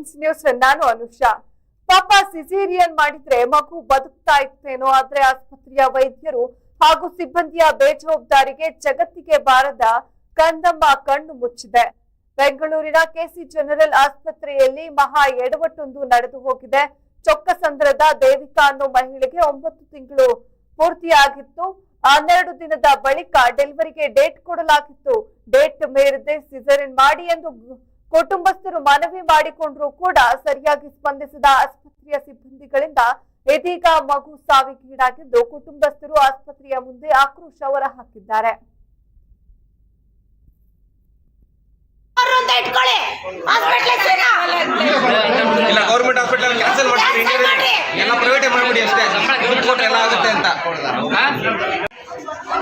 ಐಡಿನ್ಸ್ news ನಾನು ಅನುಷಾ. ಪಾಪ caesarean ಮಾಡಿದ್ರೆ ಮಗು ಬದುಕ್ತಾ ಇತ್ತೇನೋ ಆದ್ರೆ ಆಸ್ಪತ್ರೆಯ ವೈದ್ಯರು ಹಾಗೂ ಸಿಬ್ಬಂದಿಯ ಬೇಜವಾಬ್ದಾರಿಗೆ ಜಗತ್ತಿಗೆ ಬಾರದ ಕಂದಮ್ಮ ಕಣ್ಣು ಮುಚ್ಚಿದೆ. ಬೆಂಗಳೂರಿನ ಕೆಸಿ ಜನರಲ್ ಆಸ್ಪತ್ರೆಯಲ್ಲಿ ಮಹಾ ಎಡವಟ್ಟೊಂದು ನಡೆದು ಹೋಗಿದೆ. ಚೊಕ್ಕಸಂದ್ರದ ದೇವಿಕಾ ಅನ್ನೋ ಮಹಿಳೆಗೆ ಒಂಬತ್ತು ತಿಂಗಳು ಪೂರ್ತಿಯಾಗಿತ್ತು. ಹನ್ನೆರಡು ದಿನದ ಬಳಿಕ ಡೆಲಿವರಿಗೆ ಡೇಟ್ ಕೊಡಲಾಗಿತ್ತು. ಡೇಟ್ ಮೇರದೆ ಸಿಸರಿನ್ ಮಾಡಿ ಎಂದು ಕುಟುಂಬಸ್ಥರು ಮನವಿ ಮಾಡಿಕೊಂಡ್ರು ಕೂಡ ಸರಿಯಾಗಿ ಸ್ಪಂದಿಸಿದ ಆಸ್ಪತ್ರೆಯ ಸಿಬ್ಬಂದಿಗಳಿಂದ ಇದೀಗ ಮಗು ಸಾವಿಗೀಡಾಗಿದ್ದು ಕುಟುಂಬಸ್ಥರು ಆಸ್ಪತ್ರೆಯ ಮುಂದೆ ಆಕ್ರೋಶ ಹೊರ ಹಾಕಿದ್ದಾರೆ ಇಲ್ಲ ಗೌರ್ಮೆಂಟ್ ಹಾಸ್ಪಿಟಲ್ ಕ್ಯಾನ್ಸಲ್ ಮಾಡ್ತೀರಿ ಎಲ್ಲ ಪ್ರೈವೇಟ್ ಮಾಡ್ಬಿಡಿ ಅಷ್ಟೇ. ದುಡ್ಡು ಕೊಟ್ರೆ ಎಲ್ಲ ಆಗುತ್ತೆ ಅಂತ.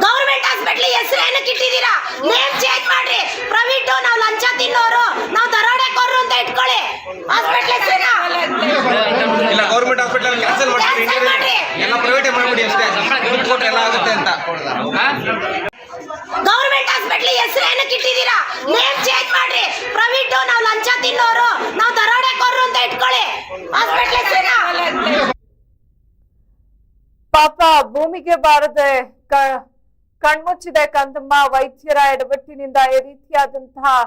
ಗೌರ್ಮೆಂಟ್ ಹಾಸ್ಪಿಟ್ಲ್ ಹೆಸರು ಏನಕ್ಕೆ ಇಟ್ಟಿದ್ದೀರಾ? ನೇಮ್ ಚೇಂಜ್ ಮಾಡ್ರಿ. ಪ್ರೈವೇಟ್ ನಾವು ಲಂಚ ತಿನ್ನೋರು ನಾವು ದರೋಡೆಕೋರು ಅಂತ ಇಟ್ಕೊಳ್ಳಿ ಹಾಸ್ಪಿಟ್ಲ್ ಹೆಸರೇನಾ ಇಲ್ಲ ಗೌರ್ಮೆಂಟ್ ಹಾಸ್ಪಿಟಲ್ ಕ್ಯಾನ್ಸಲ್ ಮಾಡ್ತೀರಿ Cancel ಮಾಡಿ. ಎಲ್ಲ ಪ್ರೈವೇಟ್ ಮಾಡ್ಬಿಡಿ ಅಷ್ಟೇ ದುಡ್ಡು ಕೊಟ್ರೆ ಎಲ್ಲ ಆಗುತ್ತೆ ಅಂತ. ಗೌರ್ಮೆಂಟ್ ಹಾಸ್ಪಿಟ್ಲ್ ಹೆಸರು ಏನಕ್ಕೆ ಇಟ್ಟಿದ್ದೀರಾ ನೇಮ್ ಚೇಂಜ್ ಮಾಡ್ರಿ. ಪ್ರೈವೇಟ್ ನಾವು ಲಂಚ ತಿನ್ನೋರು ನಾವು ದರೋಡೆಕೋರು ಅಂತ ಇಟ್ಕೊಳ್ಳಿ. ಹಾಸ್ಪಿಟ್ಲ್ ಹೆಸರೇನಾ? ಪಾಪ ಭೂಮಿಗೆ ಬಾರದೆ ಕ- ಕಣ್ಮುಚ್ಚಿದೆ ಕಂದಮ್ಮ. ವೈದ್ಯರ ಎಡವಟ್ಟಿನಿಂದ ಈ ರೀತಿಯಾದಂತಹ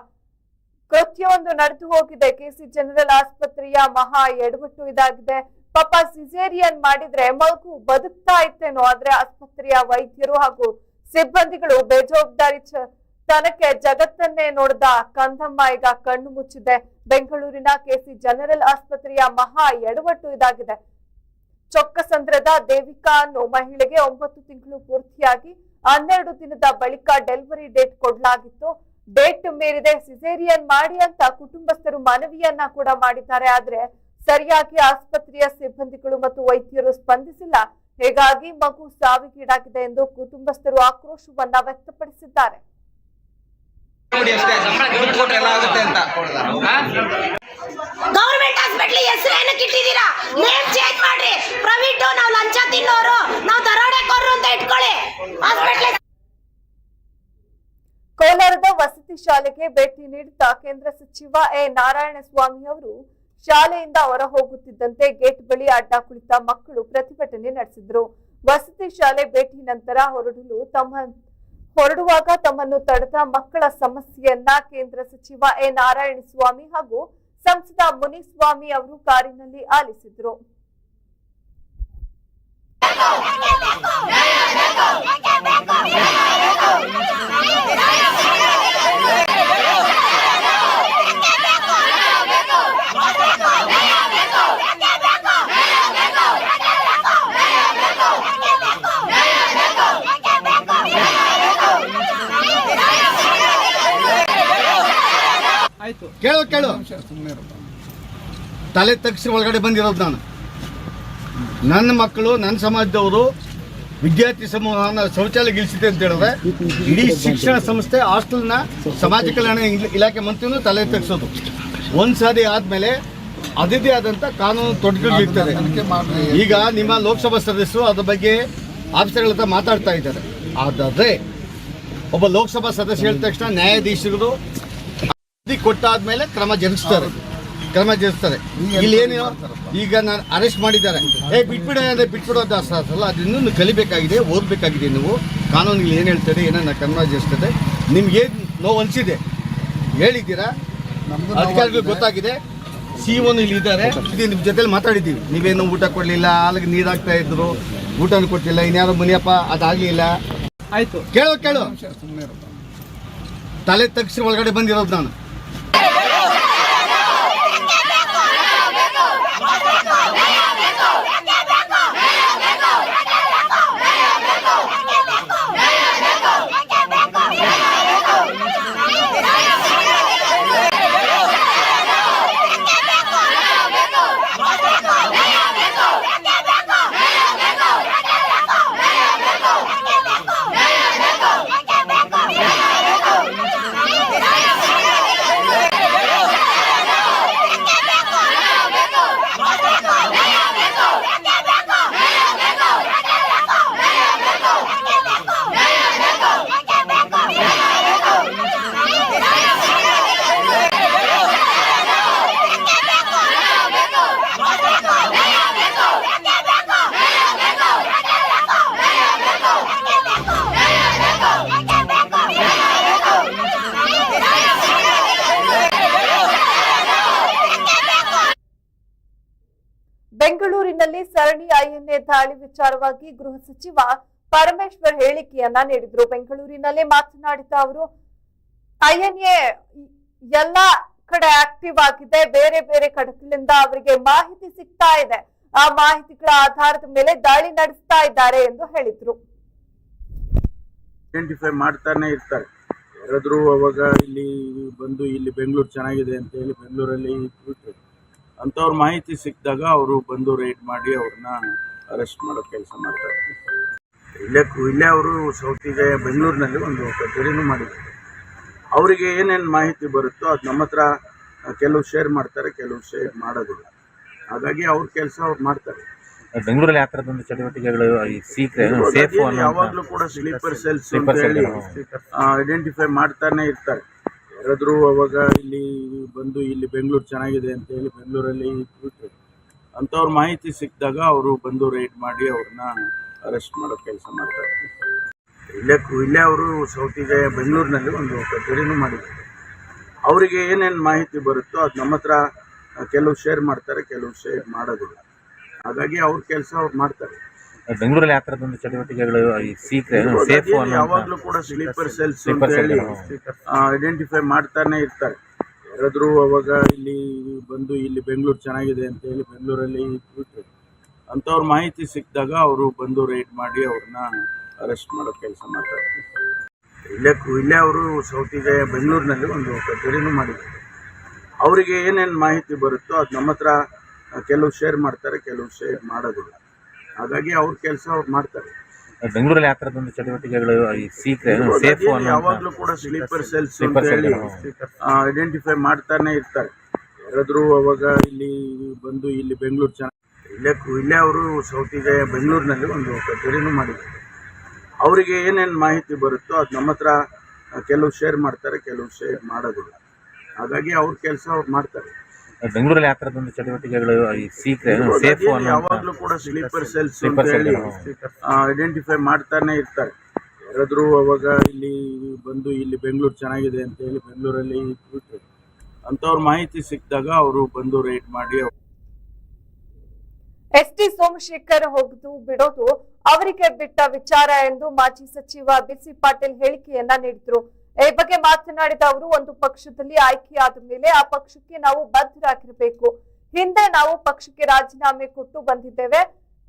ಕೃತ್ಯವೊಂದು ನಡೆದು ಹೋಗಿದೆ. ಕೆಸಿ ಜನರಲ್ ಆಸ್ಪತ್ರೆಯ ಮಹಾ ಎಡವಟ್ಟು ಇದಾಗಿದೆ. ಪಾಪ ಸಿಸೇರಿಯನ್ ಮಾಡಿದ್ರೆ ಮಗು ಬದುಕ್ತಾ ಇತ್ತೇನೋ, ಆದ್ರೆ ಆಸ್ಪತ್ರೆಯ ವೈದ್ಯರು ಹಾಗೂ ಸಿಬ್ಬಂದಿಗಳು ಬೇಜವಾಬ್ದಾರಿ ತನಕ್ಕೆ ಜಗತ್ತನ್ನೇ ನೋಡಿದ ಕಂದಮ್ಮ ಈಗ ಕಣ್ಣು ಮುಚ್ಚಿದೆ. ಬೆಂಗಳೂರಿನ ಕೆಸಿ ಜನರಲ್ ಆಸ್ಪತ್ರೆಯ ಮಹಾ ಎಡವಟ್ಟು ಇದಾಗಿದೆ. ಚೊಕ್ಕಸಂದ್ರದ ದೇವಿಕಾ ಅನ್ನೋ ಮಹಿಳೆಗೆ ಒಂಬತ್ತು ತಿಂಗಳು ಪೂರ್ತಿಯಾಗಿ ಹನ್ನೆರಡು ದಿನದ ಬಳಿಕ ಡೆಲಿವರಿ ಡೇಟ್ ಕೊಡಲಾಗಿತ್ತು. ಡೇಟ್ ಮೀರಿದೆ ಸಿಸೇರಿಯನ್ ಮಾಡಿ ಅಂತ ಕುಟುಂಬಸ್ಥರು ಮನವಿಯನ್ನ ಕೂಡ ಮಾಡಿದ್ದಾರೆ. ಆದ್ರೆ ಸರಿಯಾಗಿ ಆಸ್ಪತ್ರೆಯ ಸಿಬ್ಬಂದಿಗಳು ಮತ್ತು ವೈದ್ಯರು ಸ್ಪಂದಿಸಿಲ್ಲ. ಹೀಗಾಗಿ ಮಗು ಸಾವಿಗೀಡಾಗಿದೆ ಎಂದು ಕುಟುಂಬಸ್ಥರು ಆಕ್ರೋಶವನ್ನ ವ್ಯಕ್ತಪಡಿಸಿದ್ದಾರೆ. ಮಾಡ್ಬಿಡಿ ಅಷ್ಟೇ ದುಡ್ಡು ಕೊಟ್ರೆ ಎಲ್ಲ ಆಗುತ್ತೆ ಅಂತ. ಗೌರ್ಮೆಂಟ್ ಹಾಸ್ಪಿಟ್ಲ್ ಹೆಸರು ಏನಕ್ಕೆ ಇಟ್ಟಿದ್ದೀರಾ ನೇಮ್ ಚೇಂಜ್ ಮಾಡ್ರಿ. ಪ್ರೈವೇಟ್ ನಾವು ಲಂಚ ತಿನ್ನೋರು. ನಾವು ದರೋಡೆಕೋರು ಅಂತ ಇಟ್ಕೊಳ್ಳಿ. ಹಾಸ್ಪಿಟ್ಲ್ ಕೋಲಾರದ ವಸತಿ ಶಾಲೆಗೆ ಭೇಟಿ ನೀಡಿದ ಕೇಂದ್ರ ಸಚಿವ ಎ. ನಾರಾಯಣಸ್ವಾಮಿ ಅವರು ಶಾಲೆಯಿಂದ ಹೊರ ಹೋಗುತ್ತಿದ್ದಂತೆ ಗೇಟ್ ಬಳಿ ಅಡ್ಡ ಕುಳಿತ ಮಕ್ಕಳು ಪ್ರತಿಭಟನೆ ನಡೆಸಿದ್ರು ವಸತಿ ಶಾಲೆ ಭೇಟಿ ನಂತರ ಹೊರಡಲು ತಮ್ಮ ಹೊರಡುವಾಗ ತಮ್ಮನ್ನು ತಡೆದ ಮಕ್ಕಳ ಸಮಸ್ಯೆಯನ್ನ ಕೇಂದ್ರ ಸಚಿವ ಎ ನಾರಾಯಣಸ್ವಾಮಿ ಹಾಗೂ ಸಂಸದ ಮುನಿಸ್ವಾಮಿ ಅವರು ಕಾರಿನಲ್ಲಿ ಆಲಿಸಿದ್ರು ಕೇಳು ಕೇಳು. ತಲೆ ತಗ್ಸಿ ಒಳಗಡೆ ಬಂದಿರೋದು ನಾನು. ನನ್ನ ಮಕ್ಕಳು ನನ್ನ ಸಮಾಜದವರು ವಿದ್ಯಾರ್ಥಿ ಸಮೂಹನ ಶೌಚಾಲಯ ಗಿಳಿಸಿದೆ ಅಂತ ಹೇಳಿದ್ರೆ ಇಡೀ ಶಿಕ್ಷಣ ಸಂಸ್ಥೆ ಹಾಸ್ಟೆಲ್ನ ಸಮಾಜ ಕಲ್ಯಾಣ ಇಲ್- ಇಲಾಖೆ ಮಂತ್ರಿನೂ ತಲೆ ತಗ್ಸೋದು. ಒಂದು ಸಾರಿ ಆದಮೇಲೆ ಅದಿದೇ ಆದಂಥ ಕಾನೂನು ತೊಡಗಿರ್ತದೆ ಈಗ ನಿಮ್ಮ ಲೋಕಸಭಾ ಸದಸ್ಯರು ಅದ್ರ ಬಗ್ಗೆ ಆಫೀಸರ್ಗಳ ಹತ್ರ ಮಾತಾಡ್ತಾ ಇದ್ದಾರೆ. ಆದರೆ ಒಬ್ಬ ಲೋಕಸಭಾ ಸದಸ್ಯ ಹೇಳಿದ ತಕ್ಷಣ ನ್ಯಾಯಾಧೀಶರು ವರದಿ ಕೊಟ್ಟಾದ್ಮೇಲೆ ಕ್ರಮ ಜರುಗಿಸ್ತಾರೆ ಕ್ರಮ ಜರುಗಿಸ್ತಾರೆ ಇಲ್ಲಿ ಏನು ಈಗ ನಾನು ಅರೆಸ್ಟ್ ಮಾಡಿದ್ದಾರೆ. ಏ ಬಿಟ್ಬಿಡ ಅಂದ್ರೆ ಬಿಟ್ಬಿಡೋ ಅಂತ ಅರ್ಥ ಅಲ್ಲ. ಅದನ್ನು ಕಲಿಬೇಕಾಗಿದೆ ಓದಬೇಕಾಗಿದೆ ನೀವು. ಕಾನೂನು ಏನು ಹೇಳ್ತದೆ ಏನನ್ನ ಕ್ರಮ ಜರುಗಿಸ್ತದೆ ನಿಮ್ಗೆ ಏನು ನೋವು ಅನಿಸಿದೆ? ಹೇಳಿದ್ದೀರಾ? ಅಧಿಕಾರಿಗಳು ಗೊತ್ತಾಗಿದೆ. ಸಿ ಒನ್ ಇಲ್ಲಿ ಇದ್ದಾರೆ. ಇದು ನಿಮ್ಮ ಜೊತೆಲಿ ಮಾತಾಡಿದ್ದೀವಿ. ನೀವೇನು ಊಟ ಕೊಡಲಿಲ್ಲ ಅಲ್ಲಿಗೆ ನೀರು ಹಾಕ್ತಾ ಇದ್ರು ಊಟನೂ ಕೊಟ್ಟಿಲ್ಲ ಇನ್ಯಾರೋ ಮುನಿಯಪ್ಪ ಅದಾಗಲಿಲ್ಲ ಆಯಿತು. ಕೇಳು ಕೇಳು. ತಲೆ ತಗ್ಸಿ ಒಳಗಡೆ ಬಂದಿರೋದು ನಾನು. ದಾಳಿ ವಿಚಾರವಾಗಿ ಗೃಹ ಸಚಿವ ಪರಮೇಶ್ವರ್ ಹೇಳಿಕೆಯನ್ನ ನೀಡಿದ್ರು. ಬೆಂಗಳೂರಿನಲ್ಲಿ ಮಾತನಾಡಿದ ಅವರು, ಐಎನ್ಎ ಎಲ್ಲ ಕಡೆ ಆಕ್ಟಿವ್ ಆಗಿದೆ. ಬೇರೆ ಬೇರೆ ಕಡೆಗಳಿಂದ ಅವರಿಗೆ ಮಾಹಿತಿ ಸಿಗ್ತಾ ಇದೆ. ಆ ಮಾಹಿತಿಗಳ ಆಧಾರದ ಮೇಲೆ ದಾಳಿ ನಡೆಸ್ತಾ ಇದ್ದಾರೆ ಎಂದು ಹೇಳಿದ್ರು. ಐಡೆಂಟಿಫೈ ಮಾಡ್ತಾನೆ ಇರ್ತಾರೆ. ಯಾರಾದರೂ ಅವಾಗ ಇಲ್ಲಿ ಬಂದು ಇಲ್ಲಿ ಬೆಂಗಳೂರು ಚೆನ್ನಾಗಿದೆ ಅಂತ ಹೇಳಿ ಬೆಂಗಳೂರಲ್ಲಿ ಅಂಥವ್ರ ಮಾಹಿತಿ ಸಿಕ್ಕಿದಾಗ ಅವರು ಬಂದು ರೈಡ್ ಮಾಡಿ ಅವ್ರನ್ನ ಅರೆಸ್ಟ್ ಮಾಡೋ ಕೆಲಸ ಮಾಡ್ತಾರೆ ಇಲ್ಲೇ ಇಲ್ಲೇ ಅವರು ಸೌತಿಗೆ ಬೆಂಗಳೂರಿನಲ್ಲಿ ಒಂದು ಕಚೇರಿನೂ ಮಾಡಿದ್ದಾರೆ. ಅವರಿಗೆ ಏನೇನು ಮಾಹಿತಿ ಬರುತ್ತೋ ಅದು ನಮ್ಮ ಹತ್ರ ಕೆಲವು ಶೇರ್ ಮಾಡ್ತಾರೆ ಕೆಲವು ಶೇರ್ ಮಾಡೋದಿಲ್ಲ. ಹಾಗಾಗಿ ಅವ್ರ ಕೆಲಸ ಅವ್ರು ಮಾಡ್ತಾರೆ. ಬೆಂಗಳೂರಲ್ಲಿ ಆ ಥರದ ಒಂದು ಚಟುವಟಿಕೆಗಳು ಈ ಯಾವಾಗಲೂ ಕೂಡ ಸ್ಲೀಪರ್ ಸೆಲ್ಸ್ ಅಂತ ಹೇಳಿ ಐಡೆಂಟಿಫೈ ಮಾಡ್ತಾನೆ ಇರ್ತಾರೆ. ಯಾರಾದರೂ ಅವಾಗ ಇಲ್ಲಿ ಬಂದು ಇಲ್ಲಿ ಬೆಂಗಳೂರು ಚೆನ್ನಾಗಿದೆ ಅಂತ ಹೇಳಿ ಬೆಂಗಳೂರಲ್ಲಿ ಅಂಥವ್ರ ಮಾಹಿತಿ ಸಿಕ್ಕಿದಾಗ ಅವರು ಬಂದು ರೈಡ್ ಮಾಡಿ ಅವ್ರನ್ನ ಅರೆಸ್ಟ್ ಮಾಡೋ ಕೆಲಸ ಮಾಡ್ತಾರೆ. ಇಲ್ಲೇ ಕು- ಇಲ್ಲೇ ಅವರು ಸೌತಿಗೆ ಬೆಂಗಳೂರಿನಲ್ಲಿ ಒಂದು ಕಚೇರಿನೂ ಮಾಡಿದ್ದಾರೆ. ಅವರಿಗೆ ಏನೇನು ಮಾಹಿತಿ ಬರುತ್ತೋ ಅದು ನಮ್ಮ ಹತ್ರ ಕೆಲವು ಶೇರ್ ಮಾಡ್ತಾರೆ ಕೆಲವು ಶೇರ್ ಮಾಡೋದಿಲ್ಲ. ಹಾಗಾಗಿ ಅವ್ರ ಕೆಲಸ ಅವ್ರು ಮಾಡ್ತಾರೆ. ಬೆಂಗಳೂರಲ್ಲಿ ಆ ಥರದೊಂದು ಚಟುವಟಿಕೆಗಳು ಈ ಸೀಕ್ರೆಟ್ ಸೇಫ್ ಯಾವಾಗಲೂ ಕೂಡ ಸ್ಲೀಪರ್ ಸೆಲ್ಸ್ ಅಂತ ಹೇಳಿ ಐಡೆಂಟಿಫೈ ಮಾಡ್ತಾನೆ ಇರ್ತಾರೆ. ಯಾರಾದರೂ ಅವಾಗ ಇಲ್ಲಿ ಬಂದು ಇಲ್ಲಿ ಬೆಂಗಳೂರು ಚೆನ್ನಾಗಿದೆ ಅಂತ ಹೇಳಿ ಬೆಂಗಳೂರಲ್ಲಿ ಕೂತ್ರು ಅಂಥವ್ರ ಮಾಹಿತಿ ಸಿಕ್ಕಿದಾಗ ಅವರು ಬಂದು ರೈಡ್ ಮಾಡಿ ಅವ್ರನ್ನ ಅರೆಸ್ಟ್ ಮಾಡೋ ಕೆಲಸ ಮಾಡ್ತಾರೆ. ಇಲ್ಲೇ ಇಲ್ಲೇ ಅವರು ಸೌತಿಗೆ ಬೆಂಗಳೂರಿನಲ್ಲಿ ಒಂದು ಕಚೇರಿನೂ ಮಾಡಿದ್ದಾರೆ. ಅವರಿಗೆ ಏನೇನು ಮಾಹಿತಿ ಬರುತ್ತೋ ಅದು ನಮ್ಮ ಹತ್ರ ಕೆಲವು ಶೇರ್ ಮಾಡ್ತಾರೆ ಕೆಲವು ಶೇರ್ ಮಾಡೋದಿಲ್ಲ. ಹಾಗಾಗಿ ಅವ್ರ ಕೆಲಸ ಅವ್ರು ಮಾಡ್ತಾರೆ. ಬೆಂಗಳೂರಲ್ಲಿ ಯಾವ ಥರದೊಂದು ಚಟುವಟಿಕೆಗಳು ಈ ಸೀಕ್ರೆಟ್ ಸೇಫ್ ಯಾವಾಗಲೂ ಕೂಡ ಸ್ಲೀಪರ್ ಸೆಲ್ಸ್ ಅಂತ ಹೇಳಿ ಐಡೆಂಟಿಫೈ ಮಾಡ್ತಾನೆ ಇರ್ತಾರೆ. ಯಾರಾದರೂ ಅವಾಗ ಇಲ್ಲಿ ಬಂದು ಇಲ್ಲಿ ಬೆಂಗಳೂರು ಚೆನ್ನಾಗಿ ಇಲ್ಲೇ ಇಲ್ಲೇ ಅವರು ಸೌತಿಗೆ ಬೆಂಗಳೂರಿನಲ್ಲಿ ಒಂದು ಕಚೇರಿನೂ ಮಾಡಿದ್ದಾರೆ. ಅವರಿಗೆ ಏನೇನು ಮಾಹಿತಿ ಬರುತ್ತೋ ಅದು ನಮ್ಮ ಹತ್ರ ಕೆಲವು ಶೇರ್ ಮಾಡ್ತಾರೆ ಕೆಲವು ಶೇರ್ ಮಾಡೋದಿಲ್ಲ. ಹಾಗಾಗಿ ಅವ್ರ ಕೆಲಸ ಅವ್ರು ಮಾಡ್ತಾರೆ. ಬೆಂಗಳೂರಲ್ಲಿ ಯಾವ ಥರದೊಂದು ಚಟುವಟಿಕೆಗಳು ಈ ಸೀಕ್ರೆಟ್ ಸೇಫ್ ಯಾವಾಗಲೂ ಕೂಡ ಸ್ಲೀಪರ್ ಸೆಲ್ಸ್ ಅಂತ ಹೇಳಿ ಐಡೆಂಟಿಫೈ ಮಾಡ್ತಾನೆ ಇರ್ತಾರೆ. ಯಾರಾದರೂ ಅವಾಗ ಇಲ್ಲಿ ಬಂದು ಇಲ್ಲಿ ಬೆಂಗಳೂರು ಚೆನ್ನಾಗಿದೆ ಅಂತ ಹೇಳಿ ಬೆಂಗಳೂರಲ್ಲಿ ಅಂಥವ್ರ ಮಾಹಿತಿ ಸಿಕ್ಕಿದಾಗ ಅವರು ಬಂದು ರೈಡ್ ಮಾಡಿ ಎಸ್ ಟಿ ಸೋಮಶೇಖರ್ ಹೋಗುದು ಬಿಡೋದು ಅವರಿಗೆ ಬಿಟ್ಟ ವಿಚಾರ ಎಂದು ಮಾಜಿ ಸಚಿವ ಬಿಸಿ ಪಾಟೀಲ್ ಹೇಳಿಕೆಯನ್ನ ನೀಡಿದ್ರು. ಈ ಬಗ್ಗೆ ಮಾತನಾಡಿದ ಅವರು, ಒಂದು ಪಕ್ಷದಲ್ಲಿ ಆಯ್ಕೆಯಾದ ಮೇಲೆ ಆ ಪಕ್ಷಕ್ಕೆ ನಾವು ಬದ್ಧರಾಗಿರಬೇಕು. ಹಿಂದೆ ನಾವು ಪಕ್ಷಕ್ಕೆ ರಾಜೀನಾಮೆ ಕೊಟ್ಟು ಬಂದಿದ್ದೇವೆ.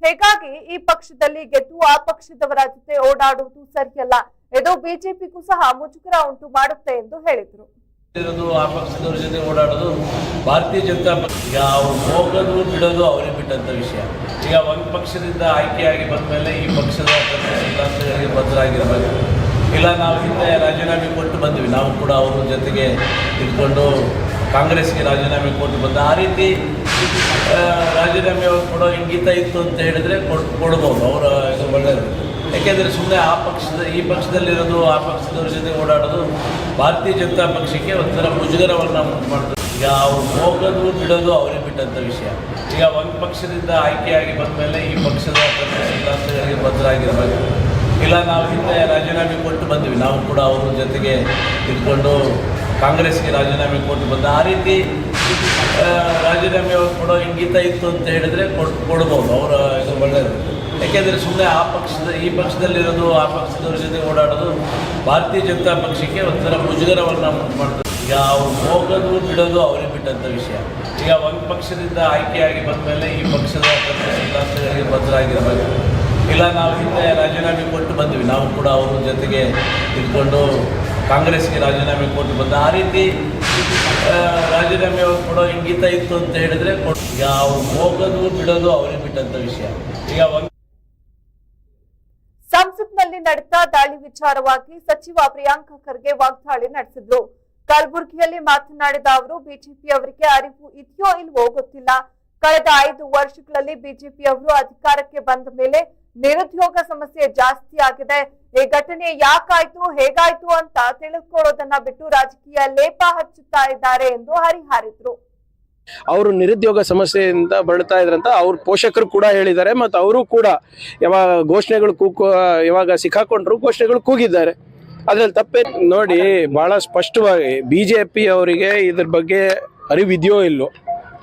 ಹೀಗಾಗಿ ಈ ಪಕ್ಷದಲ್ಲಿ ಗೆದ್ದು ಆ ಪಕ್ಷದವರ ಜೊತೆ ಓಡಾಡುವುದು ಸರಿಯಲ್ಲ. ಇದು ಬಿಜೆಪಿಗೂ ಸಹ ಮುಜುಗರ ಉಂಟು ಮಾಡುತ್ತೆ ಎಂದು ಹೇಳಿದರು. ಆ ಪಕ್ಷದವ್ರ ಜೊತೆ ಓಡಾಡೋದು, ಭಾರತೀಯ ಜನತಾ ಪಕ್ಷ ಹೋಗೋದು ಬಿಡೋದು ಅವರಿಗೆ ಬಿಟ್ಟಂತ ವಿಷಯ. ಈಗ ಒಂದು ಪಕ್ಷದಿಂದ ಆಯ್ಕೆಯಾಗಿ ಬಂದ ಮೇಲೆ ಈ ಪಕ್ಷದ ಬದ್ಧರಾಗಿರಬೇಕು? ಇಲ್ಲ, ನಾವು ಹಿಂದೆ ರಾಜೀನಾಮೆ ಕೊಟ್ಟು ಬಂದ್ವಿ. ನಾವು ಕೂಡ ಅವ್ರ ಜೊತೆಗೆ ಇದ್ಕೊಂಡು ಕಾಂಗ್ರೆಸ್ಗೆ ರಾಜೀನಾಮೆ ಕೊಟ್ಟು ಬಂದ. ಆ ರೀತಿ ರಾಜೀನಾಮೆ ಕೊಡೋ ಇಂಗಿತ ಇತ್ತು ಅಂತ ಹೇಳಿದ್ರೆ ಕೊಡ್, ಕೊಡ್ಬೋದು. ಅವರ ಇದು ಒಳ್ಳೆಯದು ಯಾಕೆಂದರೆ ಸುಮ್ಮನೆ ಆ ಪಕ್ಷದ, ಈ ಪಕ್ಷದಲ್ಲಿರೋದು, ಆ ಪಕ್ಷದವ್ರ ಜೊತೆ ಓಡಾಡೋದು ಭಾರತೀಯ ಜನತಾ ಪಕ್ಷಕ್ಕೆ ಒಂಥರ ಮುಜುಗರವನ್ನು ಉಂಟು ಮಾಡ್ತದೆ. ಈಗ ಅವ್ರು ಹೋಗೋದು, ಬಿಡೋದು ಅವರಿಗೆ ಬಿಟ್ಟಂಥ ವಿಷಯ. ಈಗ ಒಂದು ಪಕ್ಷದಿಂದ ಆಯ್ಕೆಯಾಗಿ ಬಂದ ಮೇಲೆ ಈ ಪಕ್ಷದ ಸಿದ್ಧಾಂತಗಳಿಗೆ ಬದ್ಧರಾಗಿರಬೇಕು ಇಲ್ಲ, ನಾವು ಹಿಂದೆ ರಾಜೀನಾಮೆ ಕೊಟ್ಟು ಬಂದ್ವಿ. ನಾವು ಕೂಡ ಅವ್ರ ಜೊತೆಗೆ ಇದ್ಕೊಂಡು ಕಾಂಗ್ರೆಸ್ಗೆ ರಾಜೀನಾಮೆ ಕೊಟ್ಟು ಬಂದ. ಆ ರೀತಿ ರಾಜೀನಾಮೆ ಅವ್ರು ಕೊಡೋ ಇಂಗಿತ ಇತ್ತು ಅಂತ ಹೇಳಿದ್ರೆ ಕೊಟ್ಟು ಕೊಡ್ಬೋದು. ಅವರ ಇದು ಒಳ್ಳೆಯದು ಯಾಕೆಂದರೆ ಸುಮ್ಮನೆ ಆ ಪಕ್ಷದ, ಈ ಪಕ್ಷದಲ್ಲಿರೋದು, ಆ ಪಕ್ಷದವ್ರ ಜೊತೆ ಓಡಾಡೋದು ಭಾರತೀಯ ಜನತಾ ಪಕ್ಷಕ್ಕೆ ಒಂಥರ ಮುಜುಗರವನ್ನು ಉಂಟು ಮಾಡ್ತದೆ. ಈಗ ಅವ್ರು ಹೋಗೋದು, ಬಿಡೋದು ಅವರಿಗೆ ಬಿಟ್ಟಂಥ ವಿಷಯ. ಈಗ ಒಂದು ಪಕ್ಷದಿಂದ ಆಯ್ಕೆಯಾಗಿ ಬಂದ ಮೇಲೆ ಈ ಪಕ್ಷದ ಸಿದ್ಧಾಂತಗಳಿಗೆ ಬದ್ಧರಾಗಿರಬೇಕು ಇಲ್ಲ, ನಾವು ಹಿಂದೆ ರಾಜೀನಾಮೆ ಕೊಟ್ಟು ಬಂದ್ವಿ. ನಾವು ಕೂಡ ಅವ್ರ ಜೊತೆಗೆ ಇದ್ಕೊಂಡು ಕಾಂಗ್ರೆಸ್ಗೆ ರಾಜೀನಾಮೆ ಕೊಟ್ಟು ಬಂದ. ಆ ರೀತಿ ರಾಜೀನಾಮೆ ಕೊಡೋ ಇಂಗಿತ ಇತ್ತು ಅಂತ ಹೇಳಿದ್ರೆ ಈಗ ಅವ್ರು ಹೋಗೋದು ಬಿಡೋದು ಅವ್ರಿಗೆ ಬಿಟ್ಟಂತ ವಿಷಯ. ಈಗ ಸಂಸತ್ನಲ್ಲಿ ನಡೆದ ದಾಳಿ ವಿಚಾರವಾಗಿ ಸಚಿವ ಪ್ರಿಯಾಂಕ ಖರ್ಗೆ ವಾಗ್ದಾಳಿ ನಡೆಸಿದ್ರು. ಕಲಬುರಗಿಯಲ್ಲಿ ಮಾತನಾಡಿದ ಅವರು, ಬಿಜೆಪಿ ಅವರಿಗೆ ಅರಿವು ಇದೆಯೋ ಇಲ್ವೋ ಗೊತ್ತಿಲ್ಲ. ಕಳೆದ ಐದು ವರ್ಷಗಳಲ್ಲಿ ಬಿಜೆಪಿ ಅವರು ಅಧಿಕಾರಕ್ಕೆ ಬಂದ ಮೇಲೆ ನಿರುದ್ಯೋಗ ಸಮಸ್ಯೆ ಜಾಸ್ತಿ ಆಗಿದೆ. ಈ ಘಟನೆ ಯಾಕಾಯ್ತು, ಹೇಗಾಯ್ತು ಅಂತ ತಿಳಿದುಕೊಳ್ಳೋದನ್ನ ಬಿಟ್ಟು ರಾಜಕೀಯ ಲೇಪ ಹಚ್ಚುತ್ತಾ ಇದ್ದಾರೆ ಎಂದು ಹರಿಹಾರಿದ್ರು. ಅವರು ನಿರುದ್ಯೋಗ ಸಮಸ್ಯೆಯಿಂದ ಬಳತಾ ಇದ್ರಂತ ಅವ್ರ ಪೋಷಕರು ಕೂಡ ಹೇಳಿದ್ದಾರೆ ಮತ್ತು ಅವರು ಕೂಡ ಯಾವಾಗ ಘೋಷಣೆಗಳು ಕೂಗು ಯಾವಾಗ ಸಿಕ್ಕಾಕೊಂಡ್ರು ಘೋಷಣೆಗಳು ಕೂಗಿದ್ದಾರೆ. ಅದ್ರಲ್ಲಿ ತಪ್ಪೇ ನೋಡಿ ಬಹಳ ಸ್ಪಷ್ಟವಾಗಿ ಬಿ ಅವರಿಗೆ ಇದ್ರ ಬಗ್ಗೆ ಅರಿವಿದೆಯೋ ಇಲ್ಲೋ?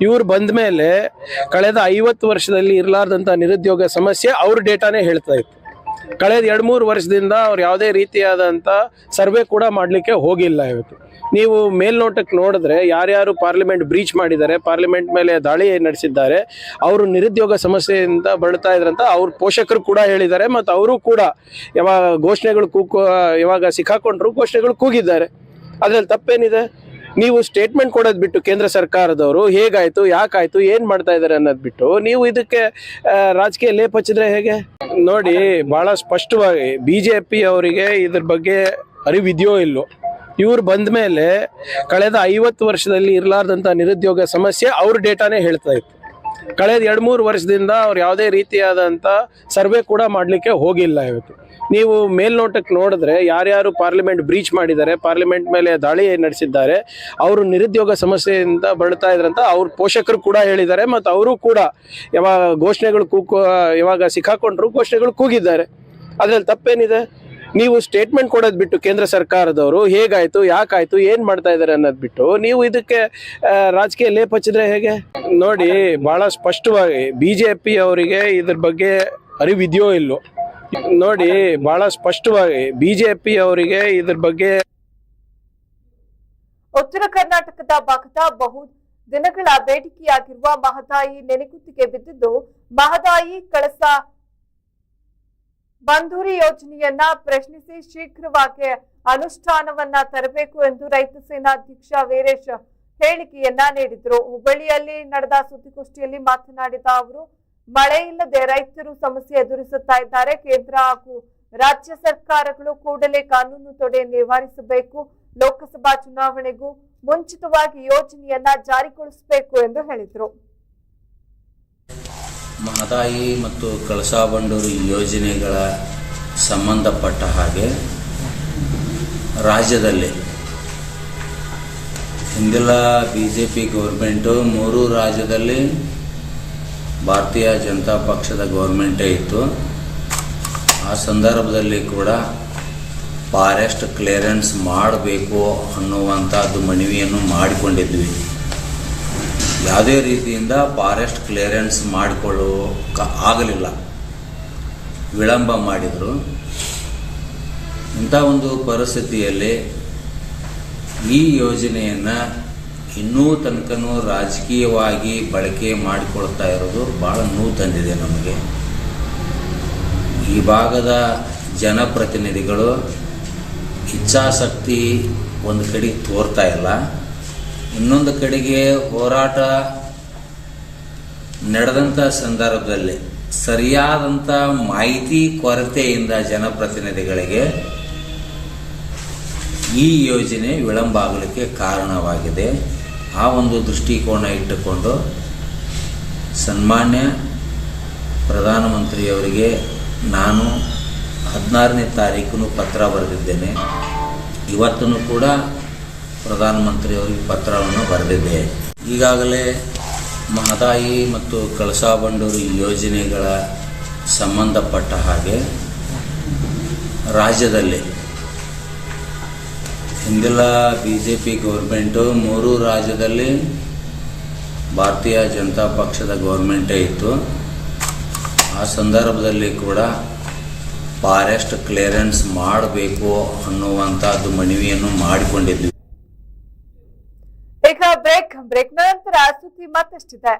ಇವ್ರು ಬಂದ ಮೇಲೆ ಕಳೆದ ಐವತ್ತು ವರ್ಷದಲ್ಲಿ ಇರಲಾರ್ದಂಥ ನಿರುದ್ಯೋಗ ಸಮಸ್ಯೆ ಅವ್ರ ಡೇಟಾನೇ ಹೇಳ್ತಾ ಇತ್ತು. ಕಳೆದ ಎರಡು ಮೂರು ವರ್ಷದಿಂದ ಅವ್ರು ಯಾವುದೇ ರೀತಿಯಾದಂಥ ಸರ್ವೆ ಕೂಡ ಮಾಡಲಿಕ್ಕೆ ಹೋಗಿಲ್ಲ ಇವತ್ತು. ನೀವು ಮೇಲ್ನೋಟಕ್ಕೆ ನೋಡಿದ್ರೆ ಯಾರ್ಯಾರು ಪಾರ್ಲಿಮೆಂಟ್ ಬ್ರೀಚ್ ಮಾಡಿದ್ದಾರೆ, ಪಾರ್ಲಿಮೆಂಟ್ ಮೇಲೆ ದಾಳಿ ನಡೆಸಿದ್ದಾರೆ, ಅವರು ನಿರುದ್ಯೋಗ ಸಮಸ್ಯೆಯಿಂದ ಬಳಲ್ತಾ ಇದ್ರಂತ ಅವ್ರ ಪೋಷಕರು ಕೂಡ ಹೇಳಿದ್ದಾರೆ ಮತ್ತು ಅವರು ಕೂಡ ಯಾವಾಗ ಘೋಷಣೆಗಳು ಕೂಗು ಯಾವಾಗ ಸಿಕ್ಕಾಕೊಂಡ್ರು ಘೋಷಣೆಗಳು ಕೂಗಿದ್ದಾರೆ. ಅದ್ರಲ್ಲಿ ತಪ್ಪೇನಿದೆ? ನೀವು ಸ್ಟೇಟ್ಮೆಂಟ್ ಕೊಡೋದು ಬಿಟ್ಟು ಕೇಂದ್ರ ಸರ್ಕಾರದವರು ಹೇಗಾಯ್ತು, ಯಾಕಾಯ್ತು, ಏನ್ ಮಾಡ್ತಾ ಇದ್ದಾರೆ ಅನ್ನೋದು ಬಿಟ್ಟು ನೀವು ಇದಕ್ಕೆ ರಾಜಕೀಯ ಲೇಪ್ ಹಚ್ಚಿದ್ರೆ ಹೇಗೆ? ನೋಡಿ, ಬಹಳ ಸ್ಪಷ್ಟವಾಗಿ ಬಿಜೆಪಿ ಅವರಿಗೆ ಇದ್ರ ಬಗ್ಗೆ ಅರಿವಿದೆಯೋ ಇಲ್ಲೋ, ಇವ್ರು ಬಂದ ಮೇಲೆ ಕಳೆದ ಐವತ್ತು ವರ್ಷದಲ್ಲಿ ಇರಲಾರ್ದಂಥ ನಿರುದ್ಯೋಗ ಸಮಸ್ಯೆ ಅವ್ರ ಡೇಟಾನೇ ಹೇಳ್ತಾ ಇತ್ತು. ಕಳೆದ ಎರಡು ಮೂರು ವರ್ಷದಿಂದ ಅವ್ರು ಯಾವುದೇ ರೀತಿಯಾದಂಥ ಸರ್ವೆ ಕೂಡ ಮಾಡಲಿಕ್ಕೆ ಹೋಗಿಲ್ಲ ಇವತ್ತು. ನೀವು ಮೇಲ್ನೋಟಕ್ಕೆ ನೋಡಿದ್ರೆ ಯಾರ್ಯಾರು ಪಾರ್ಲಿಮೆಂಟ್ ಬ್ರೀಚ್ ಮಾಡಿದ್ದಾರೆ, ಪಾರ್ಲಿಮೆಂಟ್ ಮೇಲೆ ದಾಳಿ ನಡೆಸಿದ್ದಾರೆ, ಅವರು ನಿರುದ್ಯೋಗ ಸಮಸ್ಯೆಯಿಂದ ಬಳಲ್ತಾ ಇದ್ರಂತ ಅವ್ರ ಪೋಷಕರು ಕೂಡ ಹೇಳಿದ್ದಾರೆ ಮತ್ತು ಅವರು ಕೂಡ ಯಾವಾಗ ಘೋಷಣೆಗಳು ಕೂಗು ಯಾವಾಗ ಸಿಕ್ಕಾಕೊಂಡ್ರು ಘೋಷಣೆಗಳು ಕೂಗಿದ್ದಾರೆ. ಅದ್ರಲ್ಲಿ ತಪ್ಪೇನಿದೆ? ನೀವು ಸ್ಟೇಟ್ಮೆಂಟ್ ಕೊಡೋದು ಬಿಟ್ಟು ಕೇಂದ್ರ ಸರ್ಕಾರದವರು ಹೇಗಾಯ್ತು ಯಾಕಾಯ್ತು ಏನ್ ಮಾಡ್ತಾ ಇದ್ದಾರೆ ಅನ್ನೋದು ಬಿಟ್ಟು ನೀವು ಇದಕ್ಕೆ ರಾಜಕೀಯ ಲೇಪ್ ಹಚ್ಚಿದ್ರೆ ಹೇಗೆ? ನೋಡಿ ಬಹಳ ಸ್ಪಷ್ಟವಾಗಿ ಬಿಜೆಪಿ ಅವರಿಗೆ ಇದ್ರ ಬಗ್ಗೆ ಅರಿವಿದೆಯೋ ಇಲ್ಲೋ. ನೋಡಿ ಬಹಳ ಸ್ಪಷ್ಟವಾಗಿ ಬಿಜೆಪಿ ಅವರಿಗೆ ಇದ್ರ ಬಗ್ಗೆ ಉತ್ತರ ಕರ್ನಾಟಕದ ಭಾಗದ ಬಹು ದಿನಗಳ ಬೇಡಿಕೆಯಾಗಿರುವ ಮಹದಾಯಿ ನೆನೆಗುತ್ತಿಗೆ ಬಿದ್ದಿದ್ದು ಮಹದಾಯಿ ಕಳಸ ಬಂಧೂರಿ ಯೋಜನೆಯನ್ನ ಪ್ರಶ್ನಿಸಿ ಶೀಘ್ರವಾಗಿ ಅನುಷ್ಠಾನವನ್ನ ತರಬೇಕು ಎಂದು ರೈತ ಸೇನಾಧ್ಯಕ್ಷ ವೀರೇಶ್ ಹೇಳಿಕೆಯನ್ನ ನೀಡಿದ್ರು. ಹುಬ್ಬಳ್ಳಿಯಲ್ಲಿ ನಡೆದ ಸುದ್ದಿಗೋಷ್ಠಿಯಲ್ಲಿ ಮಾತನಾಡಿದ ಅವರು, ಮಳೆ ಇಲ್ಲದೆ ರೈತರು ಸಮಸ್ಯೆ ಎದುರಿಸುತ್ತಾ ಇದ್ದಾರೆ. ಕೇಂದ್ರ ಹಾಗೂ ರಾಜ್ಯ ಸರ್ಕಾರಗಳು ಕೂಡಲೇ ಕಾನೂನು ತೊಡೆ ನಿವಾರಿಸಬೇಕು. ಲೋಕಸಭಾ ಚುನಾವಣೆಗೂ ಮುಂಚಿತವಾಗಿ ಯೋಜನೆಯನ್ನ ಜಾರಿಗೊಳಿಸಬೇಕು ಎಂದು ಹೇಳಿದ್ರು. ಮಹದಾಯಿ ಮತ್ತು ಕಳಸಾ ಬಂಡೂರು ಯೋಜನೆಗಳ ಸಂಬಂಧಪಟ್ಟ ಹಾಗೆ ರಾಜ್ಯದಲ್ಲಿ ಹಿಂದೆಲ್ಲ ಬಿ ಜೆ ಪಿ ಗೌರ್ಮೆಂಟು ಮೂರು ರಾಜ್ಯದಲ್ಲಿ ಭಾರತೀಯ ಜನತಾ ಪಕ್ಷದ ಗೌರ್ಮೆಂಟೇ ಇತ್ತು. ಆ ಸಂದರ್ಭದಲ್ಲಿ ಕೂಡ ಫಾರೆಸ್ಟ್ ಕ್ಲಿಯರೆನ್ಸ್ ಮಾಡಬೇಕು ಅನ್ನುವಂಥದ್ದು ಮನವಿಯನ್ನು ಮಾಡಿಕೊಂಡಿದ್ವಿ. ಯಾವುದೇ ರೀತಿಯಿಂದ ಫಾರೆಸ್ಟ್ ಕ್ಲಿಯರೆನ್ಸ್ ಮಾಡಿಕೊಳ್ಳೋಕೆ ಆಗಲಿಲ್ಲ. ವಿಳಂಬ ಮಾಡಿದರು. ಇಂಥ ಒಂದು ಪರಿಸ್ಥಿತಿಯಲ್ಲಿ ಈ ಯೋಜನೆಯನ್ನು ಇನ್ನೂ ತನಕನೂ ರಾಜಕೀಯವಾಗಿ ಬಳಕೆ ಮಾಡಿಕೊಳ್ತಾ ಇರೋದು ಭಾಳ ನೋವು ತಂದಿದೆ ನಮಗೆ. ಈ ಭಾಗದ ಜನಪ್ರತಿನಿಧಿಗಳು ಇಚ್ಛಾಶಕ್ತಿ ಒಂದು ಕಡೆ ತೋರ್ತಾ ಇಲ್ಲ. ಇನ್ನೊಂದು ಕಡೆಗೆ ಹೋರಾಟ ನಡೆದಂಥ ಸಂದರ್ಭದಲ್ಲಿ ಸರಿಯಾದಂಥ ಮಾಹಿತಿ, ಕೊರತೆಯಿಂದ ಜನಪ್ರತಿನಿಧಿಗಳಿಗೆ ಈ ಯೋಜನೆ ವಿಳಂಬ ಆಗಲಿಕ್ಕೆ ಕಾರಣವಾಗಿದೆ. ಆ ಒಂದು ದೃಷ್ಟಿಕೋನ ಇಟ್ಟುಕೊಂಡು ಸನ್ಮಾನ್ಯ ಪ್ರಧಾನಮಂತ್ರಿಯವರಿಗೆ ನಾನು ಹದಿನಾರನೇ ತಾರೀಕು ಪತ್ರ ಬರೆದಿದ್ದೇನೆ. ಇವತ್ತೂ ಕೂಡ ಪ್ರಧಾನಮಂತ್ರಿಯವರಿಗೆ ಪತ್ರವನ್ನು ಬರೆದಿದ್ದೆ. ಈಗಾಗಲೇ ಮಹದಾಯಿ ಮತ್ತು ಕಳಸಾ ಬಂಡೂರು ಯೋಜನೆಗಳ ಸಂಬಂಧಪಟ್ಟ ಹಾಗೆ ರಾಜ್ಯದಲ್ಲಿ ಹಿಂದೆಲ್ಲ ಬಿ ಜೆ ಪಿ ಗೌರ್ಮೆಂಟು ಮೂರು ರಾಜ್ಯದಲ್ಲಿ ಭಾರತೀಯ ಜನತಾ ಪಕ್ಷದ ಗೌರ್ಮೆಂಟೇ ಇತ್ತು. ಆ ಸಂದರ್ಭದಲ್ಲಿ ಕೂಡ ಫಾರೆಸ್ಟ್ ಕ್ಲಿಯರೆನ್ಸ್ ಮಾಡಬೇಕು ಅನ್ನುವಂಥದ್ದು ಮನವಿಯನ್ನು ಮಾಡಿಕೊಂಡಿದ್ವಿ. ಬ್ರೇಕ್ ನಂತರ ಸುದ್ದಿ ಮತ್ತಷ್ಟಿದೆ.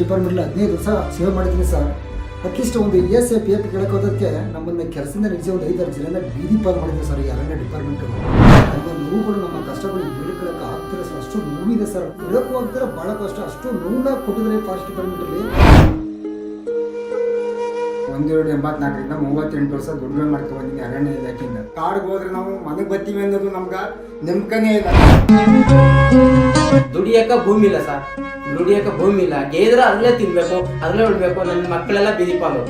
ಡಿಪಾರ್ಟ್ಮೆಂಟಲ್ಲಿ ಹದಿನೈದು ವರ್ಷ ಸೇವೆ ಮಾಡಿದ್ದೀನಿ ಸರ್. ಅಟ್ಲೀಸ್ಟ್ ಒಂದು ಎಸ್ ಐ ಪಿ ಎಫ್ ಕೇಳೋದಕ್ಕೆ ನಮ್ಮನ್ನು ಕೆಲಸದಿಂದ ನಿಲ್ಲಿಸಿ ಒಂದು ಐದಾರು ಜನನ ಬೀದಿ ಪಾಲ್ ಮಾಡಿದ್ರು ಸರ್ ಈ ಅರಣ್ಯ ಡಿಪಾರ್ಟ್ಮೆಂಟು ನಮ್ಮ ನೋವುಗಳು ನಮ್ಮ ಕಷ್ಟಗಳು ಹೇಳ್ಕೊಳಕ್ಕೆ ಆಗ್ತಿಲ್ಲ ಸರ್. ಅಷ್ಟು ನೋವಿದೆ ಸರ್. ಹೇಳಕ್ಕೂ ಆಗ್ತಾರೆ ಭಾಳ ಕಷ್ಟ. ಅಷ್ಟು ನೋವನ್ನ ಕೊಟ್ಟಿದ್ರೆ ಫಾರೆಸ್ಟ್ ಡಿಪಾರ್ಟ್ಮೆಂಟಲ್ಲಿ ಒಂದೆರಡು ಎಂಬತ್ನಾಲ್ಕರಿಂದ ಮೂವತ್ತೆಂಟು ವರ್ಷ ದುಡಿಮೆ ಮಾಡ್ತಾ ಬಂದಿದ್ದೀನಿ ಅರಣ್ಯ ಇಲಾಖೆಯಿಂದ. ಕಾಡ್ಗೆ ಹೋದ್ರೆ ನಾವು ಮನೆಗೆ ಬರ್ತೀವಿ ಅನ್ನೋದು ನಮ್ಗೆ ನಂಬಿಕೆನೇ ಇಲ್ಲ. ದುಡಿಯಕ ಭೂಮಿ ಇಲ್ಲ ಸರ್. ದುಡಿಯಕ್ಕ ಭೂಮಿ ಇಲ್ಲ. ಗೇದ್ರ ಅಲ್ಲೇ ತಿನ್ಬೇಕು, ಅಲ್ಲೇ ಉಡ್ಬೇಕು ನನ್ನ ಮಕ್ಕಳೆಲ್ಲ ಬೀದಿ ಪಾಲು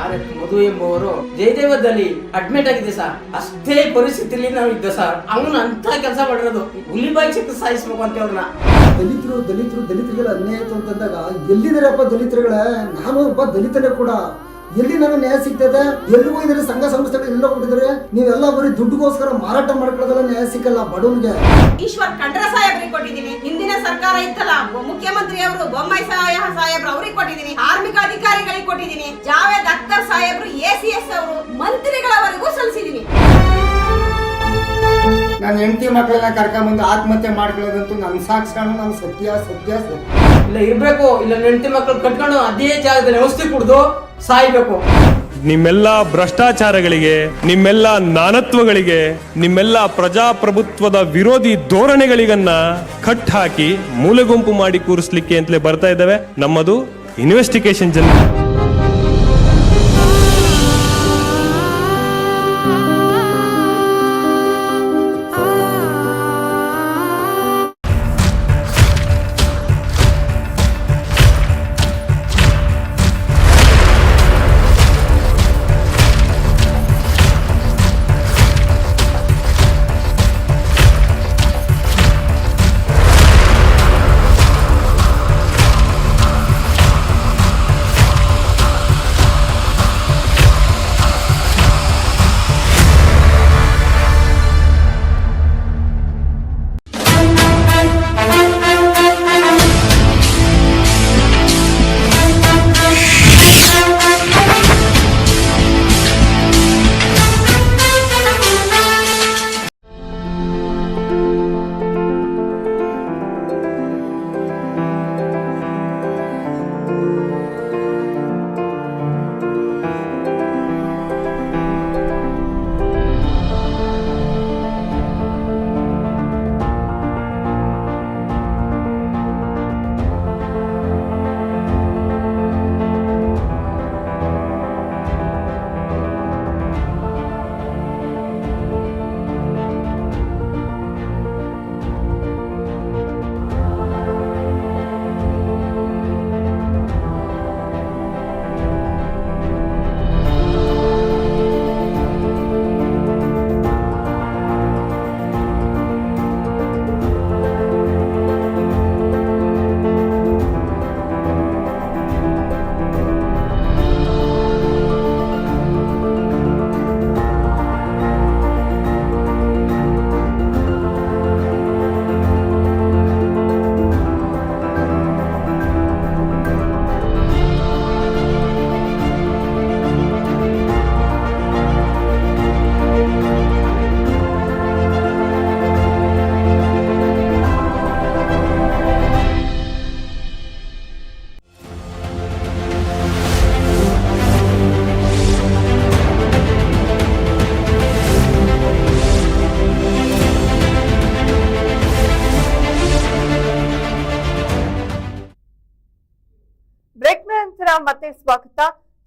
ಆದ್ರೆ ಮಧು ಎಂಬುವರು ಜಯದೇವದಲ್ಲಿ ಅಡ್ಮಿಟ್ ಆಗಿದೆ ಸರ್. ಅಷ್ಟೇ ಪರಿಸ್ಥಿತಿಲಿ ನಾವು ಇದ್ದ ಸರ್. ಅವನು ಅಂತ ಕೆಲಸ ಮಾಡಿರೋದು. ಹುಲಿಬಾಯಿ ಚಿಕ್ಕ ಸಾಯಿಸ್ಬೇಕು ಅಂತ ಅವ್ರನ್ನ ದಲಿತರು ದಲಿತರು, ದಲಿತರಿಗೆಲ್ಲ ಅನ್ಯಾಯ ಅಂತ ಅಂತಂದಾಗ ಎಲ್ಲಿದ್ದಾರಪ್ಪ ದಲಿತರುಗಳೇ? ನಾನು ಒಬ್ಬ ದಲಿತನೇ ಕೂಡ. ಎಲ್ಲಿ ನನಗೆ ನ್ಯಾಯ ಸಿಗ್ತದೆ? ಎಲ್ಲಿಗೂ ಇದ್ರೆ ಸಂಘ ಸಂಸ್ಥೆಗಳು ಎಲ್ಲ ಹೋಗಿದ್ರೆ ನೀವೆಲ್ಲ ಬರೀ ದುಡ್ಡುಗೋಸ್ಕರ ಮಾರಾಟ ಮಾಡ್ಕೊಳ್ಳೋದಲ್ಲ ನ್ಯಾಯ ಸಿಕ್ಕಲ್ಲ ಬಡವನಿಗೆ. ಈಶ್ವರ್ ಖಂಡ್ರ ಸಾಹೇಬ್ರಿಗೆ ಕೊಟ್ಟಿದ್ದೀನಿ. ಹಿಂದಿನ ಸರ್ಕಾರ ಇತ್ತಲ್ಲ ಮುಖ್ಯಮಂತ್ರಿ ಅವರು ಬೊಮ್ಮಾಯಿ ಸಾಯ ಸಾಹೇಬ್ರು ಅವ್ರಿಗೆ ಕೊಟ್ಟಿದ್ದೀನಿ. ಕಾರ್ಮಿಕ ಅಧಿಕಾರಿಗಳಿಗೆ ಕೊಟ್ಟಿದ್ದೀನಿ. ಜಾವೇದ್ ಅಖ್ತರ್ ಸಾಹೇಬ್ರು, ಎ ಸಿ ಎಸ್ ಅವರು ಮಂತ್ರಿಗಳವರೆಗೂ ಸಲ್ಲಿಸಿದ್ದೀನಿ. ನನ್ನ ಹೆಂಡತಿ ಮಕ್ಕಳನ್ನ ಕರ್ಕೊಂಬಂದು ಆತ್ಮಹತ್ಯೆ ಮಾಡ್ಕೊಳ್ಳೋದಂತೂ ನನ್ನ ಸಾಕ್ಷಾಣ ನನ್ನ ಸತ್ಯ ಸತ್ಯ ಸತ್ಯ. ಇಲ್ಲ ಇರ್ಬೇಕು. ಇಲ್ಲ ಹೆಂಡತಿ ಮಕ್ಕಳು ಕಟ್ಕೊಂಡು ಅದೇ ಜಾಗದಲ್ಲಿ ಔಷಧಿ ಕುಡಿದು ಸಾಯ್ಬೇಕು. ನಿಮ್ಮೆಲ್ಲ ಭ್ರಷ್ಟಾಚಾರಗಳಿಗೆ ನಿಮ್ಮೆಲ್ಲ ನಾನತ್ವಗಳಿಗೆ ನಿಮ್ಮೆಲ್ಲ ಪ್ರಜಾಪ್ರಭುತ್ವದ ವಿರೋಧಿ ಧೋರಣೆಗಳಿಗನ್ನ ಕಟ್ ಹಾಕಿ ಮೂಲೆಗುಂಪು ಮಾಡಿ ಕೂರಿಸ್ಲಿಕ್ಕೆ ಅಂತಲೇ ಬರ್ತಾ ಇದ್ದಾವೆ ನಮ್ಮದು ಇನ್ವೆಸ್ಟಿಗೇಷನ್ ಜನ.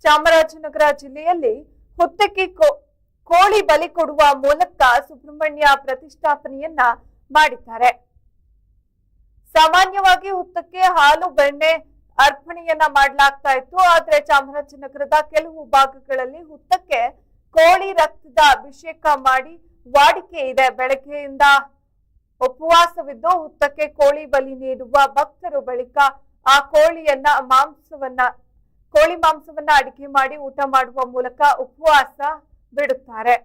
ಚಾಮರಾಜನಗರ ಜಿಲ್ಲೆಯಲ್ಲಿ ಹುತ್ತಕ್ಕೆ ಕೋಳಿ ಬಲಿ ಕೊಡುವ ಮೂಲಕ ಸುಬ್ರಹ್ಮಣ್ಯ ಪ್ರತಿಷ್ಠಾಪನೆಯನ್ನ ಮಾಡಿದ್ದಾರೆ. ಸಾಮಾನ್ಯವಾಗಿ ಹುತ್ತಕ್ಕೆ ಹಾಲು, ಬೆಣ್ಣೆ ಅರ್ಪಣೆಯನ್ನ ಮಾಡಲಾಗ್ತಾ ಇತ್ತು. ಆದ್ರೆ ಚಾಮರಾಜನಗರದ ಕೆಲವು ಭಾಗಗಳಲ್ಲಿ ಹುತ್ತಕ್ಕೆ ಕೋಳಿ ರಕ್ತದ ಅಭಿಷೇಕ ಮಾಡಿ ವಾಡಿಕೆ ಇದೆ. ಬೆಳಗ್ಗೆಯಿಂದ ಉಪವಾಸವಿದ್ದು ಹುತ್ತಕ್ಕೆ ಕೋಳಿ ಬಲಿ ನೀಡುವ ಭಕ್ತರು ಬಳಿಕ ಆ ಕೋಳಿಯನ್ನ, ಮಾಂಸವನ್ನ ಕೋಳಿ ಮಾಂಸವನ್ನ ಅಡಿಗೆ ಮಾಡಿ ಊಟ ಮಾಡುವ ಮೂಲಕ ಉಪವಾಸ ಬಿಡುತ್ತಾರೆ.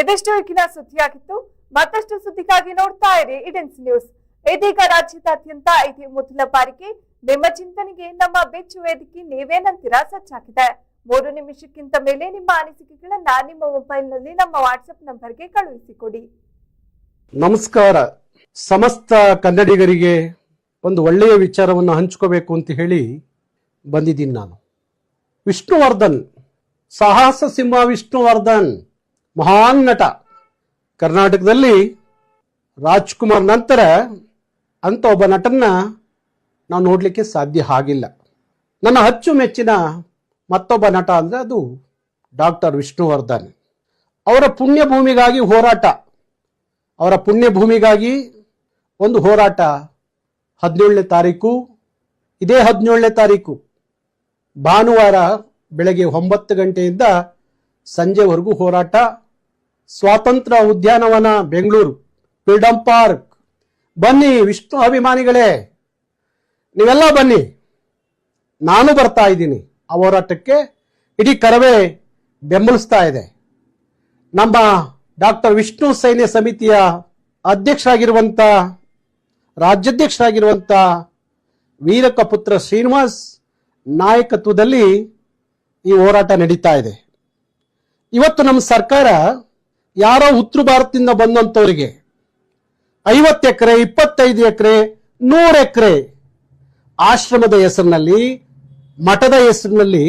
ಇದಿಷ್ಟು ಈಗಿನ ಸುದ್ದಿಯಾಗಿತ್ತು. ಮತ್ತಷ್ಟು ಸುದ್ದಿಗಾಗಿ ನೋಡ್ತಾ ಇರಿ ಇಡೆನ್ಸ್ ನ್ಯೂಸ್. ಇದೀಗ ರಾಜ್ಯದಾದ್ಯಂತ ಇದೇ ಮೊದಲ ಬಾರಿಗೆ ನಿಮ್ಮ ಚಿಂತನೆಗೆ ನಮ್ಮ ಬೆಚ್ಚು ವೇದಿಕೆ ನೀವೇನಂತೀರಾ ಸಚ್ಚಾಗಿದೆ ಮೂರು ನಿಮಿಷಕ್ಕಿಂತ ಮೇಲೆ ನಿಮ್ಮ ಅನಿಸಿಕೆಗಳನ್ನ ನಿಮ್ಮ ಮೊಬೈಲ್ನಲ್ಲಿ ನಮ್ಮ ವಾಟ್ಸ್ಆಪ್ ನಂಬರ್ಗೆ ಕಳುಹಿಸಿಕೊಡಿ. ನಮಸ್ಕಾರ. ಸಮಸ್ತ ಕನ್ನಡಿಗರಿಗೆ ಒಂದು ಒಳ್ಳೆಯ ವಿಚಾರವನ್ನು ಹಂಚ್ಕೋಬೇಕು ಅಂತ ಹೇಳಿ ಬಂದಿದ್ದೀನಿ ನಾನು. ವಿಷ್ಣುವರ್ಧನ್, ಸಾಹಸ ಸಿಂಹ ವಿಷ್ಣುವರ್ಧನ್, ಮಹಾನ್ ನಟ. ಕರ್ನಾಟಕದಲ್ಲಿ ರಾಜ್ಕುಮಾರ್ ನಂತರ ಅಂತ ಒಬ್ಬ ನಟನ್ನ ನಾವು ನೋಡಲಿಕ್ಕೆ ಸಾಧ್ಯ ಆಗಿಲ್ಲ. ನನ್ನ ಅಚ್ಚುಮೆಚ್ಚಿನ ಮತ್ತೊಬ್ಬ ನಟ ಅಂದರೆ ಅದು ಡಾಕ್ಟರ್ ವಿಷ್ಣುವರ್ಧನ್. ಅವರ ಪುಣ್ಯಭೂಮಿಗಾಗಿ ಹೋರಾಟ. ಅವರ ಪುಣ್ಯಭೂಮಿಗಾಗಿ ಒಂದು ಹೋರಾಟ. ಹದಿನೇಳನೇ ತಾರೀಕು. ಇದೇ ಹದಿನೇಳನೇ ತಾರೀಕು. ಭಾನುವಾರ ಬೆಳಗ್ಗೆ ಒಂಬತ್ತು ಗಂಟೆಯಿಂದ ಸಂಜೆವರೆಗೂ ಹೋರಾಟ. ಸ್ವಾತಂತ್ರ್ಯ ಉದ್ಯಾನವನ, ಬೆಂಗಳೂರು. Freedom park. ಬನ್ನಿ ವಿಷ್ಣು ಅಭಿಮಾನಿಗಳೇ. ನೀವೆಲ್ಲ ಬನ್ನಿ. ನಾನು ಬರ್ತಾ ಇದ್ದೀನಿ. ಆ ಹೋರಾಟಕ್ಕೆ ಇಡೀ ಕರವೇ ಬೆಂಬಲಿಸ್ತಾ ಇದೆ. ನಮ್ಮ ಡಾಕ್ಟರ್ ವಿಷ್ಣು ಸೈನ್ಯ ಸಮಿತಿಯ ಅಧ್ಯಕ್ಷರಾಗಿರುವಂತ, ರಾಜ್ಯಾಧ್ಯಕ್ಷರಾಗಿರುವಂತ ವೀರಕಪುತ್ರ ಶ್ರೀನಿವಾಸ್ ನಾಯಕತ್ವದಲ್ಲಿ ಈ ಹೋರಾಟ ನಡೀತಾ ಇದೆ. ಇವತ್ತು ನಮ್ಮ ಸರ್ಕಾರ ಯಾರೋ ಉತ್ತರ ಭಾರತದಿಂದ ಬಂದಂತವರಿಗೆ ಐವತ್ತು ಎಕರೆ, ಇಪ್ಪತ್ತೈದು ಎಕರೆ, ನೂರು ಎಕರೆ ಆಶ್ರಮದ ಹೆಸರಿನಲ್ಲಿ ಮಠದ ಹೆಸರಿನಲ್ಲಿ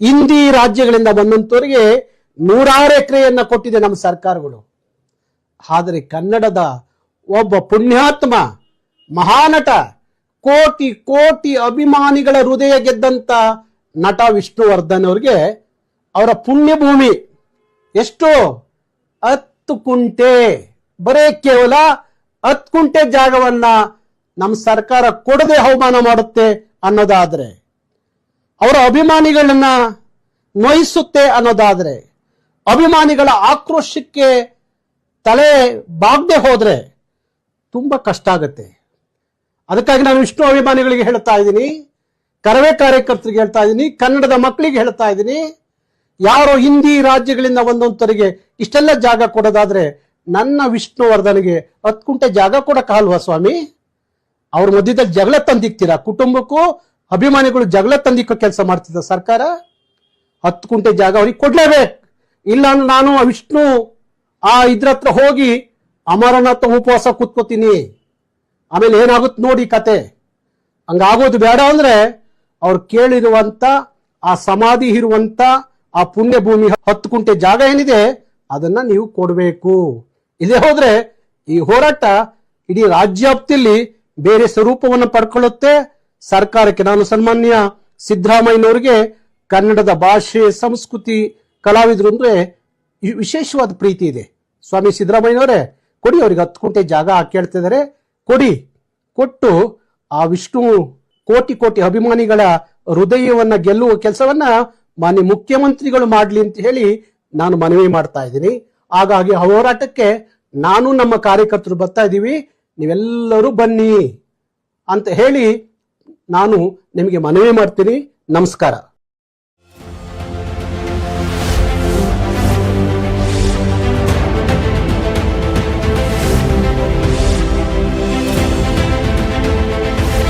ಹಿಂದಿ ರಾಜ್ಯಗಳಿಂದ ಬಂದಂತವರಿಗೆ ನೂರಾರು ಎಕರೆಯನ್ನ ಕೊಟ್ಟಿದೆ ನಮ್ಮ ಸರ್ಕಾರಗಳು. ಆದರೆ ಕನ್ನಡದ ಒಬ್ಬ ಪುಣ್ಯಾತ್ಮ, ಮಹಾನಟ, ಕೋಟಿ ಕೋಟಿ ಅಭಿಮಾನಿಗಳ ಹೃದಯ ಗೆದ್ದಂತ ನಟ ವಿಷ್ಣುವರ್ಧನ್ ಅವರಿಗೆ ಅವರ ಪುಣ್ಯಭೂಮಿ ಎಷ್ಟು ಹತ್ತು ಕುಂಟೆ, ಬರೇ ಕೇವಲ ಹತ್ತು ಕುಂಟೆ ಜಾಗವನ್ನ ನಮ್ಮ ಸರ್ಕಾರ ಕೊಡದೆ ಅವಮಾನ ಮಾಡುತ್ತೆ ಅನ್ನೋದಾದ್ರೆ ಅವರ ಅಭಿಮಾನಿಗಳನ್ನ ನೋಯಿಸುತ್ತೆ ಅನ್ನೋದಾದ್ರೆ, ಅಭಿಮಾನಿಗಳ ಆಕ್ರೋಶಕ್ಕೆ ತಲೆ ಬಾಗದೆ ಹೋದ್ರೆ ತುಂಬಾ ಕಷ್ಟ ಆಗುತ್ತೆ. ಅದಕ್ಕಾಗಿ ನಾನು ವಿಷ್ಣು ಅಭಿಮಾನಿಗಳಿಗೆ ಹೇಳ್ತಾ ಇದ್ದೀನಿ, ಕರವೇ ಕಾರ್ಯಕರ್ತರಿಗೆ ಹೇಳ್ತಾ ಇದ್ದೀನಿ, ಕನ್ನಡದ ಮಕ್ಕಳಿಗೆ ಹೇಳ್ತಾ ಇದ್ದೀನಿ. ಯಾರೋ ಹಿಂದಿ ರಾಜ್ಯಗಳಿಂದ ಒಂದೊಂದರಿಗೆ ಇಷ್ಟೆಲ್ಲ ಜಾಗ ಕೊಡೋದಾದ್ರೆ ನನ್ನ ವಿಷ್ಣುವರ್ಧನಿಗೆ ಹತ್ತು ಕುಂಟೆ ಜಾಗ ಕೊಡಕ್ಕಾಲ್ವಾ ಸ್ವಾಮಿ? ಅವ್ರ ಮಧ್ಯದಲ್ಲಿ ಜಗಳ ತಂದಿಕ್ತೀರಾ ಕುಟುಂಬಕ್ಕೂ ಅಭಿಮಾನಿಗಳು ಜಗಳ ತಂದಿಕ್ಕೋ ಕೆಲಸ ಮಾಡ್ತಿದ್ದ ಸರ್ಕಾರ, ಹತ್ತು ಕುಂಟೆ ಜಾಗ ಅವ್ರಿಗೆ ಕೊಡ್ಲೇಬೇಕು. ಇಲ್ಲ ನಾನು ವಿಷ್ಣು ಆ ಇದ್ರ ಹತ್ರ ಹೋಗಿ ಅಮರನಾಥ ಉಪವಾಸ ಕೂತ್ಕೋತೀನಿ. ಆಮೇಲೆ ಏನಾಗುತ್ತೆ ನೋಡಿ ಕತೆ. ಹಂಗಾಗೋದು ಬೇಡ ಅಂದ್ರೆ ಅವ್ರು ಕೇಳಿರುವಂತ, ಆ ಸಮಾಧಿ ಇರುವಂತ, ಆ ಪುಣ್ಯ ಭೂಮಿ ಹತ್ತು ಕುಂಟೆ ಜಾಗ ಏನಿದೆ, ಅದನ್ನ ನೀವು ಕೊಡಬೇಕು. ಇಲ್ಲೇ ಹೋದ್ರೆ ಈ ಹೋರಾಟ ಇಡೀ ರಾಜ್ಯಾಪ್ತಿಯಲ್ಲಿ ಬೇರೆ ಸ್ವರೂಪವನ್ನು ಪಡ್ಕೊಳ್ಳುತ್ತೆ. ಸರ್ಕಾರಕ್ಕೆ ನಾನು ಸನ್ಮಾನ್ಯ ಸಿದ್ದರಾಮಯ್ಯನವರಿಗೆ ಕನ್ನಡದ ಭಾಷೆ, ಸಂಸ್ಕೃತಿ, ಕಲಾವಿದರು ಅಂದ್ರೆ ವಿಶೇಷವಾದ ಪ್ರೀತಿ ಇದೆ. ಸ್ವಾಮಿ ಸಿದ್ದರಾಮಯ್ಯನವರೇ, ಕೊಡಿ ಅವ್ರಿಗೆ ಹತ್ತು ಕುಂಟೆ ಜಾಗ ಕೇಳ್ತಿದ್ದಾರೆ ಕೊಡಿ, ಕೊಟ್ಟು ಆ ವಿಷ್ಣು ಕೋಟಿ ಕೋಟಿ ಅಭಿಮಾನಿಗಳ ಹೃದಯವನ್ನ ಗೆಲ್ಲುವ ಕೆಲಸವನ್ನ ಮಾನ್ಯ ಮುಖ್ಯಮಂತ್ರಿಗಳು ಮಾಡಲಿ ಅಂತ ಹೇಳಿ ನಾನು ಮನವಿ ಮಾಡ್ತಾ ಇದ್ದೀನಿ. ಹಾಗಾಗಿ ಹೋರಾಟಕ್ಕೆ ನಾನು ನಮ್ಮ ಕಾರ್ಯಕರ್ತರು ಬರ್ತಾ ಇದ್ದೀವಿ. ನೀವೆಲ್ಲರೂ ಬನ್ನಿ ಅಂತ ಹೇಳಿ ನಾನು ನಿಮಗೆ ಮನವಿ ಮಾಡ್ತೀನಿ. ನಮಸ್ಕಾರ.